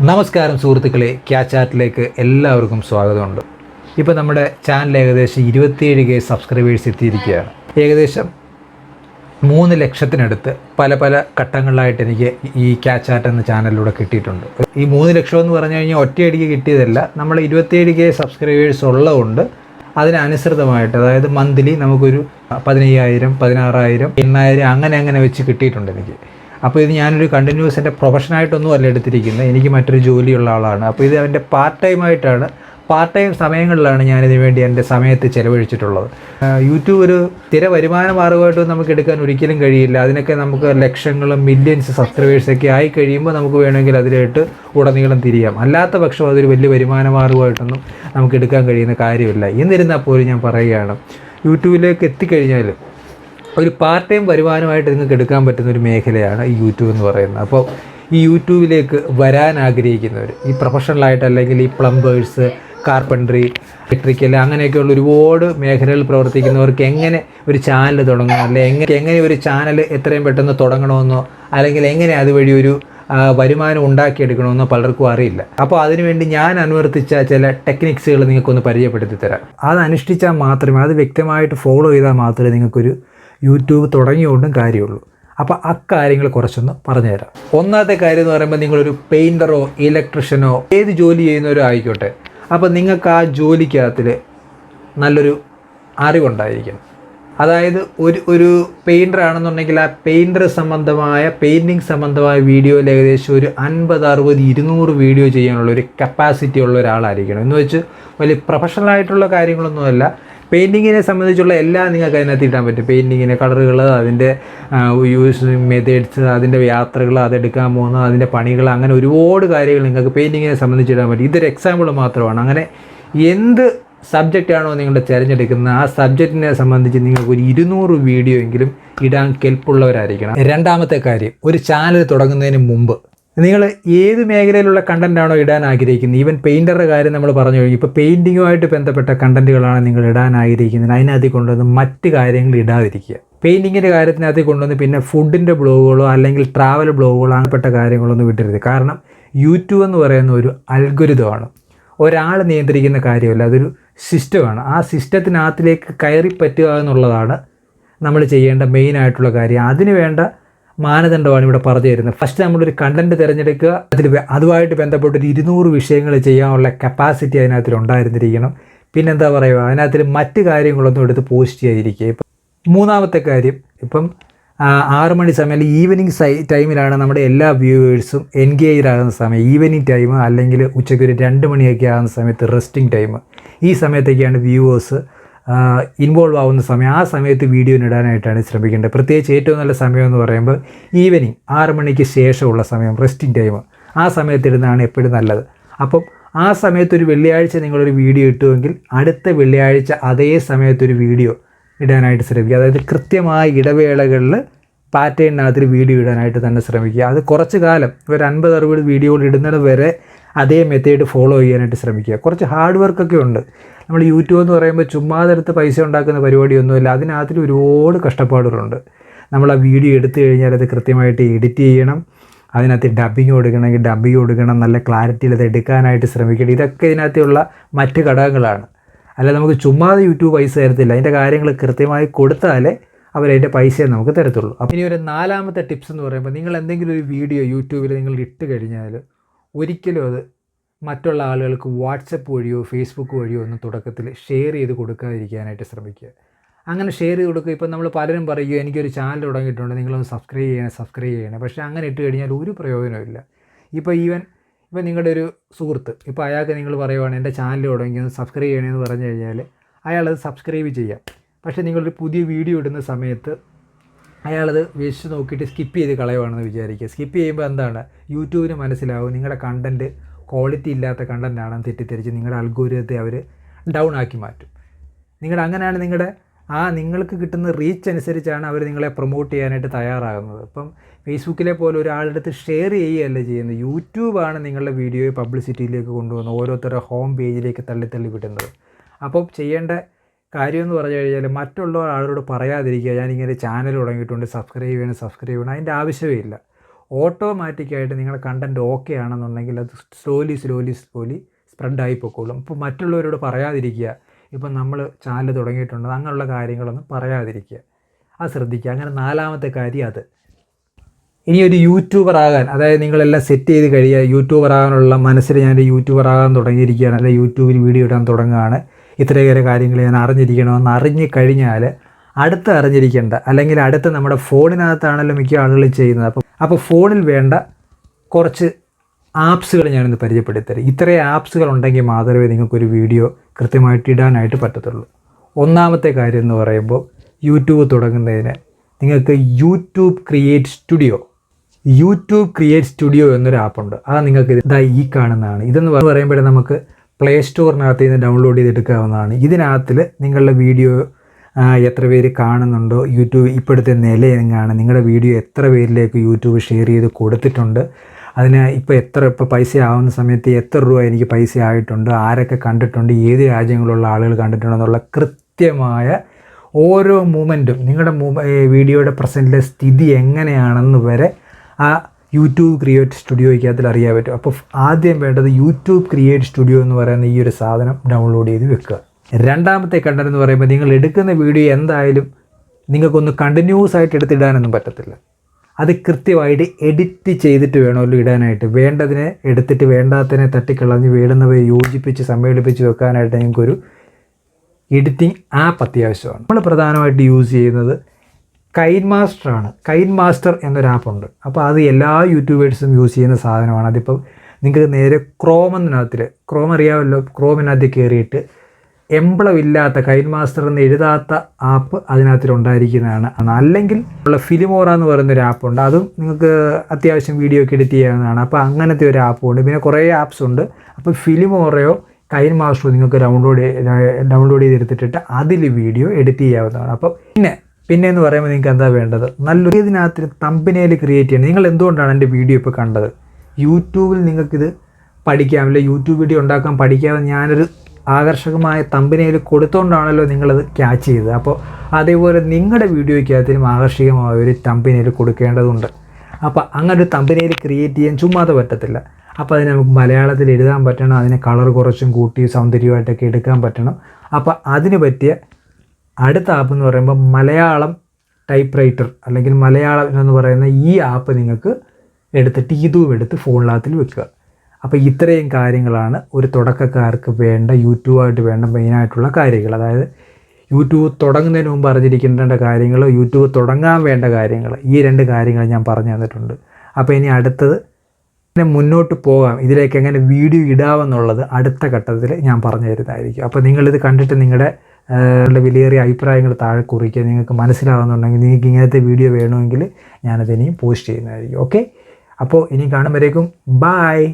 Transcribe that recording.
നമസ്കാരം സുഹൃത്തുക്കളെ ക്യാച്ചാറ്റിലേക്ക് എല്ലാവർക്കും സ്വാഗതമുണ്ട്. ഇപ്പോൾ നമ്മുടെ ചാനൽ ഏകദേശം ഇരുപത്തിയേഴ് കെ സബ്സ്ക്രൈബേഴ്സ് എത്തിയിരിക്കുകയാണ്. ഏകദേശം മൂന്ന് ലക്ഷത്തിനടുത്ത് പല പല ഘട്ടങ്ങളിലായിട്ട് എനിക്ക് ഈ ക്യാച്ചാറ്റ് എന്ന ചാനലിലൂടെ കിട്ടിയിട്ടുണ്ട്. ഈ മൂന്ന് ലക്ഷം എന്ന് പറഞ്ഞു കഴിഞ്ഞാൽ ഒറ്റയടിക്ക് കിട്ടിയതല്ല. നമ്മൾ ഇരുപത്തിയേഴ് കെ സബ്സ്ക്രൈബേഴ്സ് ഉള്ളതുകൊണ്ട് അതിനനുസൃതമായിട്ട് അതായത് മന്ത്ലി നമുക്കൊരു പതിനയ്യായിരം പതിനാറായിരം എണ്ണായിരം അങ്ങനെ അങ്ങനെ വെച്ച് കിട്ടിയിട്ടുണ്ട് എനിക്ക്. അപ്പോൾ ഇത് ഞാനൊരു കണ്ടിന്യൂസ് എന്റെ പ്രൊഫഷനായിട്ടൊന്നും അല്ല എടുത്തിരിക്കുന്നത്. എനിക്ക് മറ്റൊരു ജോലിയുള്ള ആളാണ്. അപ്പോൾ ഇത് അവന്റെ പാർട്ട് ടൈം ആയിട്ടാണ്. പാർട്ട് ടൈം സമയങ്ങളിലാണ് ഞാനിതിനു വേണ്ടി എന്റെ സമയത്ത് ചിലവഴിച്ചിട്ടുള്ളത്. യൂട്യൂബ് ഒരു സ്ഥിര വരുമാന മാർഗമായിട്ടൊന്നും നമുക്ക് എടുക്കാൻ ഒരിക്കലും കഴിയില്ല. അതിനൊക്കെ നമുക്ക് ലക്ഷങ്ങളും മില്യൺസ് സബ്സ്ക്രൈബേഴ്സൊക്കെ ആയി കഴിയുമ്പോൾ നമുക്ക് വേണമെങ്കിൽ അതിലായിട്ട് ഉടനീളം തിരിയാം. അല്ലാത്ത പക്ഷം അതൊരു വലിയ വരുമാന മാർഗമായിട്ടൊന്നും നമുക്ക് എടുക്കാൻ കഴിയുന്ന കാര്യമില്ല. എന്നിരുന്നാൽ പോലും ഞാൻ പറയുകയാണ് യൂട്യൂബിലേക്ക് എത്തിക്കഴിഞ്ഞാൽ ഒരു പാർട്ട് ടൈം വരുമാനമായിട്ട് നിങ്ങൾക്ക് എടുക്കാൻ പറ്റുന്ന ഒരു മേഖലയാണ് ഈ യൂട്യൂബ് എന്ന് പറയുന്നത്. അപ്പോൾ ഈ യൂട്യൂബിലേക്ക് വരാൻ ആഗ്രഹിക്കുന്നവർ ഈ പ്രൊഫഷണലായിട്ട് അല്ലെങ്കിൽ ഈ പ്ലംബേഴ്സ് കാർപ്പൻട്രി ഇലക്ട്രിക്കൽ അങ്ങനെയൊക്കെയുള്ള ഒരുപാട് മേഖലകളിൽ പ്രവർത്തിക്കുന്നവർക്ക് എങ്ങനെ ഒരു ചാനൽ തുടങ്ങണം അല്ലെങ്കിൽ എങ്ങനെ എങ്ങനെ ഒരു ചാനൽ എത്രയും പെട്ടെന്ന് തുടങ്ങണമെന്നോ അല്ലെങ്കിൽ എങ്ങനെ അതുവഴി ഒരു വരുമാനം ഉണ്ടാക്കിയെടുക്കണമെന്നോ പലർക്കും അറിയില്ല. അപ്പോൾ അതിനുവേണ്ടി ഞാൻ അനുവർത്തിച്ച ചില ടെക്നിക്സുകൾ നിങ്ങൾക്കൊന്ന് പരിചയപ്പെടുത്തി തരാം. അത് അനുഷ്ഠിച്ചാൽ മാത്രമേ അത് വ്യക്തമായിട്ട് ഫോളോ ചെയ്താൽ മാത്രമേ നിങ്ങൾക്കൊരു യൂട്യൂബ് തുടങ്ങിയോണ്ടും കാര്യമുള്ളൂ. അപ്പോൾ അക്കാര്യങ്ങൾ കുറച്ചൊന്ന് പറഞ്ഞുതരാം ഒന്നാമത്തെ കാര്യം എന്ന് പറയുമ്പോൾ നിങ്ങളൊരു പെയിന്ററോ ഇലക്ട്രീഷ്യനോ ഏത് ജോലി ചെയ്യുന്നവരോ ആയിക്കോട്ടെ. അപ്പോൾ നിങ്ങൾക്ക് ആ ജോലിക്കകത്തിൽ നല്ലൊരു അറിവുണ്ടായിരിക്കണം. അതായത് ഒരു ഒരു പെയിന്റർ ആണെന്നുണ്ടെങ്കിൽ ആ പെയിന്റർ സംബന്ധമായ പെയിന്റിങ് സംബന്ധമായ വീഡിയോയിൽ ഏകദേശം ഒരു അൻപത് അറുപത് ഇരുന്നൂറ് വീഡിയോ ചെയ്യാനുള്ള ഒരു കപ്പാസിറ്റി ഉള്ള ഒരാളായിരിക്കണം. എന്ന് വെച്ച് വലിയ പ്രൊഫഷണൽ ആയിട്ടുള്ള കാര്യങ്ങളൊന്നുമല്ല. പെയിന്റിങ്ങിനെ സംബന്ധിച്ചുള്ള എല്ലാം നിങ്ങൾക്ക് അതിനകത്ത് ഇടാൻ പറ്റും. പെയിന്റിങ്ങിന് കളറുകൾ അതിന്റെ യൂസ് മെത്തേഡ്സ് അതിന്റെ യാത്രകൾ അതെടുക്കാൻ പോകുന്നത് അതിന്റെ പണികൾ അങ്ങനെ ഒരുപാട് കാര്യങ്ങൾ നിങ്ങൾക്ക് പെയിന്റിങ്ങിനെ സംബന്ധിച്ച് ഇടാൻ പറ്റും. ഇതൊരു എക്സാമ്പിൾ മാത്രമാണ്. അങ്ങനെ എന്ത് സബ്ജക്റ്റാണോ നിങ്ങൾ തിരഞ്ഞെടുക്കുന്നത് ആ സബ്ജക്റ്റിനെ സംബന്ധിച്ച് നിങ്ങൾക്ക് ഒരു ഇരുന്നൂറ് വീഡിയോ എങ്കിലും ഇടാൻ കെൽപ്പുള്ളവരായിരിക്കണം. രണ്ടാമത്തെ കാര്യം ഒരു ചാനൽ തുടങ്ങുന്നതിന് മുമ്പ് നിങ്ങൾ ഏത് മേഖലയിലുള്ള കണ്ടന്റാണോ ഇടാൻ ആഗ്രഹിക്കുന്നത്? ഈവൻ പെയിന്ററുടെ കാര്യം നമ്മൾ പറഞ്ഞു കഴിഞ്ഞു. ഇപ്പോൾ പെയിന്റിങ്ങുമായിട്ട് ബന്ധപ്പെട്ട കണ്ടന്റുകളാണ് നിങ്ങൾ ഇടാൻ ആഗ്രഹിക്കുന്നത്. അതിനകത്ത് കൊണ്ടുവന്ന് മറ്റ് കാര്യങ്ങൾ ഇടാതിരിക്കുക. പെയിന്റിങ്ങിന്റെ കാര്യത്തിനകത്ത് കൊണ്ടുവന്ന് പിന്നെ ഫുഡിന്റെ ബ്ലോഗുകളോ അല്ലെങ്കിൽ ട്രാവൽ ബ്ലോഗുകളോ അങ്ങനെപ്പെട്ട കാര്യങ്ങളൊന്നും വിട്ടരുത് കാരണം യൂട്യൂബ് എന്ന് പറയുന്ന ഒരു അൽഗുരുതമാണ് ഒരാൾ നിയന്ത്രിക്കുന്ന കാര്യമല്ല അതൊരു സിസ്റ്റമാണ് ആ സിസ്റ്റത്തിനകത്തിലേക്ക് കയറി പറ്റുക എന്നുള്ളതാണ് നമ്മൾ ചെയ്യേണ്ട മെയിനായിട്ടുള്ള കാര്യം. അതിന് വേണ്ട മാനദണ്ഡമാണ് ഇവിടെ പറഞ്ഞു തരുന്നത്. ഫസ്റ്റ് നമ്മളൊരു കണ്ടന്റ് തിരഞ്ഞെടുക്കുക അതിൽ അതുമായിട്ട് ബന്ധപ്പെട്ട് ഒരു ഇരുന്നൂറ് വിഷയങ്ങൾ ചെയ്യാനുള്ള കപ്പാസിറ്റി അതിനകത്തിൽ ഉണ്ടായിരുന്നിരിക്കണം. പിന്നെന്താ പറയുക അതിനകത്തിൽ മറ്റ് കാര്യങ്ങളൊന്നും എടുത്ത് പോസ്റ്റ് ചെയ്യാതിരിക്കുക. ഇപ്പം മൂന്നാമത്തെ കാര്യം ഇപ്പം ആറ് മണി സമയം ഈവനിങ് സൈ ടൈമിലാണ് നമ്മുടെ എല്ലാ വ്യൂവേഴ്സും എൻഗേജ് ആകുന്ന സമയം. ഈവനിങ് ടൈം അല്ലെങ്കിൽ ഉച്ചയ്ക്ക് ഒരു രണ്ട് മണിയൊക്കെ ആകുന്ന സമയത്ത് റെസ്റ്റിംഗ് ടൈം ഈ സമയത്തൊക്കെയാണ് വ്യൂവേഴ്സ് ഇൻവോൾവ് ആവുന്ന സമയം ആ സമയത്ത് വീഡിയോ ഇടാനായിട്ടാണ് ശ്രമിക്കേണ്ടത്. പ്രത്യേകിച്ച് ഏറ്റവും നല്ല സമയം എന്ന് പറയുമ്പോൾ ഈവനിങ് ആറ് മണിക്ക് ശേഷമുള്ള സമയം റെസ്റ്റിംഗ് ടൈം ആ സമയത്ത് ഇടുന്നതാണ് എപ്പോഴും നല്ലത്. അപ്പം ആ സമയത്ത് ഒരു വെള്ളിയാഴ്ച നിങ്ങളൊരു വീഡിയോ ഇട്ടുമെങ്കിൽ അടുത്ത വെള്ളിയാഴ്ച അതേ സമയത്തൊരു വീഡിയോ ഇടാനായിട്ട് ശ്രമിക്കുക. അതായത് കൃത്യമായ ഇടവേളകളിൽ പാറ്റേണിനകത്തിൽ വീഡിയോ ഇടാനായിട്ട് തന്നെ ശ്രമിക്കുക. അത് കുറച്ച് കാലം ഒരു അൻപത് അറുപത് വീഡിയോകൾ ഇടുന്നത് വരെ അതേ മെത്തേഡ് ഫോളോ ചെയ്യാനായിട്ട് ശ്രമിക്കുക. കുറച്ച് ഹാർഡ് വർക്കൊക്കെ ഉണ്ട്. നമ്മൾ യൂട്യൂബ് എന്ന് പറയുമ്പോൾ ചുമ്മാതെടുത്ത് പൈസ ഉണ്ടാക്കുന്ന പരിപാടിയൊന്നുമില്ല. അതിനകത്തിൽ ഒരുപാട് കഷ്ടപ്പാടുകളുണ്ട്. നമ്മൾ ആ വീഡിയോ എടുത്തു കഴിഞ്ഞാൽ അത് കൃത്യമായിട്ട് എഡിറ്റ് ചെയ്യണം. അതിനകത്ത് ഡബ്ബിങ് കൊടുക്കണമെങ്കിൽ ഡബ്ബിങ് കൊടുക്കണം. നല്ല ക്ലാരിറ്റിയിൽ അത് എടുക്കാനായിട്ട് ശ്രമിക്കണം. ഇതൊക്കെ ഇതിനകത്തുള്ള മറ്റ് ഘടകങ്ങളാണ്. അല്ല നമുക്ക് ചുമ്മാതെ യൂട്യൂബ് പൈസ തരത്തില്ല. അതിന്റെ കാര്യങ്ങൾ കൃത്യമായി കൊടുത്താലേ അവരതിന്റെ പൈസയെ നമുക്ക് തരത്തുള്ളൂ. അപ്പോൾ ഇനി ഒരു നാലാമത്തെ ടിപ്സ് എന്ന് പറയുമ്പോൾ നിങ്ങൾ എന്തെങ്കിലും ഒരു വീഡിയോ യൂട്യൂബിൽ നിങ്ങൾ ഇട്ട് കഴിഞ്ഞാൽ ഒരിക്കലും അത് മറ്റുള്ള ആളുകൾക്ക് വാട്സപ്പ് വഴിയോ ഫേസ്ബുക്ക് വഴിയോ ഒന്നും തുടക്കത്തിൽ ഷെയർ ചെയ്ത് കൊടുക്കാതിരിക്കാനായിട്ട് ശ്രമിക്കുക. അങ്ങനെ ഷെയർ ചെയ്ത് കൊടുക്കുക. ഇപ്പം നമ്മൾ പലരും പറയുക എനിക്കൊരു ചാനൽ തുടങ്ങിയിട്ടുണ്ട് നിങ്ങളൊന്ന് സബ്സ്ക്രൈബ് ചെയ്യണം സബ്സ്ക്രൈബ് ചെയ്യണം. പക്ഷേ അങ്ങനെ ഇട്ട് കഴിഞ്ഞാൽ ഒരു പ്രയോജനമില്ല ഇപ്പോൾ ഈവൻ ഇപ്പം നിങ്ങളുടെ ഒരു സുഹൃത്ത് ഇപ്പോൾ അയാൾക്ക് നിങ്ങൾ പറയുവാണ് എന്റെ ചാനൽ തുടങ്ങി ഒന്ന് സബ്സ്ക്രൈബ് ചെയ്യണമെന്ന് പറഞ്ഞു കഴിഞ്ഞാൽ അയാളത് സബ്സ്ക്രൈബ് ചെയ്യാം. പക്ഷേ നിങ്ങളൊരു പുതിയ വീഡിയോ ഇടുന്ന സമയത്ത് അയാളത് വേസ്റ്റ് നോക്കിയിട്ട് സ്കിപ്പ് ചെയ്ത് കളയുവാണെന്ന് വിചാരിക്കുക. സ്കിപ്പ് ചെയ്യുമ്പോൾ എന്താണ്? യൂട്യൂബിന് മനസ്സിലാവും നിങ്ങളുടെ കണ്ടന്റ് ക്വാളിറ്റി ഇല്ലാത്ത കണ്ടന്റ് ആണെന്ന് തെറ്റിദ്ധരിച്ച് നിങ്ങളുടെ അൽഗോരിതത്തെ അവർ ഡൗൺ ആക്കി മാറ്റും. നിങ്ങൾ അങ്ങനെയാണ് നിങ്ങളുടെ ആ നിങ്ങൾക്ക് കിട്ടുന്ന റീച്ച് അനുസരിച്ചാണ് അവർ നിങ്ങളെ പ്രൊമോട്ട് ചെയ്യാനായിട്ട് തയ്യാറാകുന്നത്. അപ്പം ഫേസ്ബുക്കിലെ പോലെ ഒരാളുടെ അടുത്ത് ഷെയർ ചെയ്യുകയല്ല ചെയ്യുന്നത്? യൂട്യൂബാണ് നിങ്ങളുടെ വീഡിയോയെ പബ്ലിസിറ്റിയിലേക്ക് കൊണ്ടുവന്ന് ഓരോരുത്തരുടെ ഹോം പേജിലേക്ക് തള്ളി തള്ളി വിടുന്നത്. അപ്പോൾ ചെയ്യേണ്ട കാര്യം എന്ന് പറഞ്ഞു കഴിഞ്ഞാൽ മറ്റുള്ള ആളോട് പറയാതിരിക്കുക. ഞാനിങ്ങനെ ചാനൽ തുടങ്ങിയിട്ടുണ്ട് സബ്സ്ക്രൈബ് ചെയ്യണം സബ്സ്ക്രൈബ് ചെയ്യണം അതിന്റെ ആവശ്യമേ ഇല്ല ഓട്ടോമാറ്റിക്കായിട്ട് നിങ്ങളുടെ കണ്ടന്റ് ഓക്കെ ആണെന്നുണ്ടെങ്കിൽ അത് സ്ലോലി സ്ലോലി സ്ലോലി സ്പ്രെഡായി പൊക്കോളും. അപ്പോൾ മറ്റുള്ളവരോട് പറയാതിരിക്കുക. ഇപ്പം നമ്മൾ ചാനൽ തുടങ്ങിയിട്ടുണ്ട് അങ്ങനെയുള്ള കാര്യങ്ങളൊന്നും പറയാതിരിക്കുക. അത് ശ്രദ്ധിക്കുക. അങ്ങനെ നാലാമത്തെ കാര്യം അത്. ഇനി ഒരു യൂട്യൂബർ ആകാൻ അതായത് നിങ്ങളെല്ലാം സെറ്റ് ചെയ്ത് കഴിയുക. യൂട്യൂബർ ആകാനുള്ള മനസ്സിൽ ഞാനൊരു യൂട്യൂബർ ആകാൻ തുടങ്ങിയിരിക്കുകയാണ്. അല്ലെങ്കിൽ യൂട്യൂബിൽ വീഡിയോ ഇടാൻ തുടങ്ങുകയാണ്. ഇത്രയേറെ കാര്യങ്ങൾ ഞാൻ അറിഞ്ഞിരിക്കണമെന്ന് അറിഞ്ഞു കഴിഞ്ഞാൽ അടുത്ത് അറിഞ്ഞിരിക്കേണ്ട അല്ലെങ്കിൽ അടുത്ത് നമ്മുടെ ഫോണിനകത്താണല്ലോ മിക്ക ആളുകളും ചെയ്യുന്നത്. അപ്പോൾ അപ്പോൾ ഫോണിൽ വേണ്ട കുറച്ച് ആപ്സുകൾ ഞാനൊന്ന് പരിചയപ്പെടുത്തരും ഇത്രയും ആപ്സുകൾ ഉണ്ടെങ്കിൽ മാത്രമേ നിങ്ങൾക്കൊരു വീഡിയോ കൃത്യമായിട്ട് ഇടാനായിട്ട് പറ്റത്തുള്ളൂ. ഒന്നാമത്തെ കാര്യം എന്ന് പറയുമ്പോൾ യൂട്യൂബ് തുടങ്ങുന്നതിന് നിങ്ങൾക്ക് YouTube create studio YouTube create studio എന്നൊരു ആപ്പുണ്ട്. അത് നിങ്ങൾക്ക് ഇതാ ഈ കാണുന്നതാണ്. ഇതെന്ന് പറയുമ്പോഴേ നമുക്ക് പ്ലേ സ്റ്റോറിനകത്ത് നിന്ന് ഡൗൺലോഡ് ചെയ്തെടുക്കാവുന്നതാണ്. ഇതിനകത്തിൽ നിങ്ങളുടെ വീഡിയോ എത്ര പേര് കാണുന്നുണ്ടോ യൂട്യൂബ് ഇപ്പോഴത്തെ നില എങ്ങാണ് നിങ്ങളുടെ വീഡിയോ എത്ര പേരിലേക്ക് യൂട്യൂബ് ഷെയർ ചെയ്ത് കൊടുത്തിട്ടുണ്ട് അതിന് ഇപ്പോൾ എത്ര ഇപ്പോൾ പൈസ ആവുന്ന സമയത്ത് എത്ര രൂപ എനിക്ക് പൈസ ആയിട്ടുണ്ട് ആരൊക്കെ കണ്ടിട്ടുണ്ട് ഏത് രാജ്യങ്ങളുള്ള ആളുകൾ കണ്ടിട്ടുണ്ടെന്നുള്ള കൃത്യമായ ഓരോ മൂമെന്റും നിങ്ങളുടെ വീഡിയോയുടെ പ്രസന്റിലെ സ്ഥിതി എങ്ങനെയാണെന്ന് വരെ ആ യൂട്യൂബ് ക്രിയേറ്റ് സ്റ്റുഡിയോയ്ക്കകത്തിൽ അറിയാൻ പറ്റും. അപ്പോൾ ആദ്യം വേണ്ടത് യൂട്യൂബ് ക്രിയേറ്റ് സ്റ്റുഡിയോ എന്ന് പറയുന്ന ഈ ഒരു സാധനം ഡൗൺലോഡ് ചെയ്ത് വെക്കുക. രണ്ടാമത്തെ കണ്ടന്റ് എന്ന് പറയുമ്പോൾ നിങ്ങൾ എടുക്കുന്ന വീഡിയോ എന്തായാലും നിങ്ങൾക്കൊന്ന് കണ്ടിന്യൂസ് ആയിട്ട് എടുത്തിടാനൊന്നും പറ്റത്തില്ല. അത് കൃത്യമായിട്ട് എഡിറ്റ് ചെയ്തിട്ട് വേണമല്ലോ ഇടാനായിട്ട്. വേണ്ടതിനെ എടുത്തിട്ട് വേണ്ടാത്തതിനെ തട്ടിക്കളഞ്ഞ് വേണ്ടുന്നവയെ യോജിപ്പിച്ച് സമ്മേളിപ്പിച്ച് വെക്കാനായിട്ട് നിങ്ങൾക്കൊരു എഡിറ്റിംഗ് ആപ്പ് അത്യാവശ്യമാണ്. നമ്മൾ പ്രധാനമായിട്ട് യൂസ് ചെയ്യുന്നത് കൈൻ മാസ്റ്റർ ആണ് കൈൻ മാസ്റ്റർ എന്നൊരു ആപ്പുണ്ട് അപ്പോൾ അത് എല്ലാ യൂട്യൂബേഴ്സും യൂസ് ചെയ്യുന്ന സാധനമാണ്. അതിപ്പം നിങ്ങൾക്ക് നേരെ ക്രോം എന്നതിനകത്തിൽ ക്രോം അറിയാമല്ലോ? ക്രോമിനകത്ത് കയറിയിട്ട് എംബ്ലം ഇല്ലാത്ത കൈൻ മാസ്റ്റർ എന്ന് എഴുതാത്ത ആപ്പ് അതിനകത്തിൽ ഉണ്ടായിരിക്കുന്നതാണ്. അല്ലെങ്കിൽ ഉള്ള ഫിലിമോറ എന്ന് പറയുന്ന ഒരു ആപ്പുണ്ട്. അതും നിങ്ങൾക്ക് അത്യാവശ്യം വീഡിയോ ഒക്കെ എഡിറ്റ് ചെയ്യാവുന്നതാണ്. അപ്പോൾ അങ്ങനത്തെ ഒരു ആപ്പും ഉണ്ട് പിന്നെ കുറേ ആപ്സ് ഉണ്ട്. അപ്പോൾ ഫിലിമോറയോ കൈൻ മാസ്റ്ററോ നിങ്ങൾക്ക് ഡൗൺലോഡ് ഡൗൺലോഡ് ചെയ്തെടുത്തിട്ട് അതിൽ വീഡിയോ എഡിറ്റ് ചെയ്യാവുന്നതാണ്. അപ്പോൾ പിന്നെ പിന്നെ എന്ന് പറയുമ്പോൾ നിങ്ങൾക്ക് എന്താ വേണ്ടത്? നല്ലൊരു ഇതിനകത്ത് തമ്പനയിൽ ക്രിയേറ്റ് ചെയ്യണം. നിങ്ങൾ എന്തുകൊണ്ടാണ് എന്റെ വീഡിയോ ഇപ്പോൾ കണ്ടത്? യൂട്യൂബിൽ നിങ്ങൾക്കിത് പഠിക്കാം. അല്ലെ യൂട്യൂബ് വീഡിയോ ഉണ്ടാക്കാൻ പഠിക്കാമെന്ന് ഞാനൊരു ആകർഷകമായ തമ്പനയിൽ കൊടുത്തുകൊണ്ടാണല്ലോ നിങ്ങളത് ക്യാച്ച് ചെയ്തത്. അപ്പോൾ അതേപോലെ നിങ്ങളുടെ വീഡിയോയ്ക്കകത്തിനും ആകർഷകമായ ഒരു തമ്പനയിൽ കൊടുക്കേണ്ടതുണ്ട്. അപ്പോൾ അങ്ങനെ ഒരു തമ്പനയിൽ ക്രിയേറ്റ് ചെയ്യാൻ ചുമ്മാതെ പറ്റത്തില്ല. അപ്പോൾ അതിന് നമുക്ക് മലയാളത്തിൽ എഴുതാൻ പറ്റണം. അതിനെ കളർ കുറച്ചും കൂട്ടി സൗന്ദര്യമായിട്ടൊക്കെ എടുക്കാൻ പറ്റണം. അപ്പോൾ അതിന് പറ്റിയ അടുത്ത ആപ്പ് എന്ന് പറയുമ്പോൾ മലയാളം ടൈപ്പ് റൈറ്റർ അല്ലെങ്കിൽ മലയാളം എന്ന് പറയുന്ന ഈ ആപ്പ് നിങ്ങൾക്ക് എടുത്തിട്ട് ഇതും എടുത്ത് ഫോണിനകത്തിൽ വെക്കുക. അപ്പോൾ ഇത്രയും കാര്യങ്ങളാണ് ഒരു തുടക്കക്കാർക്ക് വേണ്ട യൂട്യൂബായിട്ട് വേണ്ട മെയിനായിട്ടുള്ള കാര്യങ്ങൾ. അതായത് യൂട്യൂബ് തുടങ്ങുന്നതിന് മുമ്പ് അറിഞ്ഞിരിക്കേണ്ട കാര്യങ്ങൾ യൂട്യൂബ് തുടങ്ങാൻ വേണ്ട കാര്യങ്ങൾ ഈ രണ്ട് കാര്യങ്ങൾ ഞാൻ പറഞ്ഞു തന്നിട്ടുണ്ട്. അപ്പോൾ ഇനി അടുത്തത് പിന്നെ മുന്നോട്ട് പോകാം. ഇതിലേക്ക് എങ്ങനെ വീഡിയോ ഇടാമെന്നുള്ളത് അടുത്ത ഘട്ടത്തിൽ ഞാൻ പറഞ്ഞു തരുന്നതായിരിക്കും. അപ്പോൾ നിങ്ങളിത് കണ്ടിട്ട് നിങ്ങളുടെ വിലയേറിയ അഭിപ്രായങ്ങൾ താഴെ കുറിക്കുക നിങ്ങൾക്ക് മനസ്സിലാവുന്നുണ്ടെങ്കിൽ നിങ്ങൾക്ക് ഇങ്ങനത്തെ വീഡിയോ വേണമെങ്കിൽ ഞാനത് ഇനിയും പോസ്റ്റ് ചെയ്യുന്നതായിരിക്കും. ഓക്കെ അപ്പോൾ ഇനി കാണുമ്പോഴേക്കും ബായ്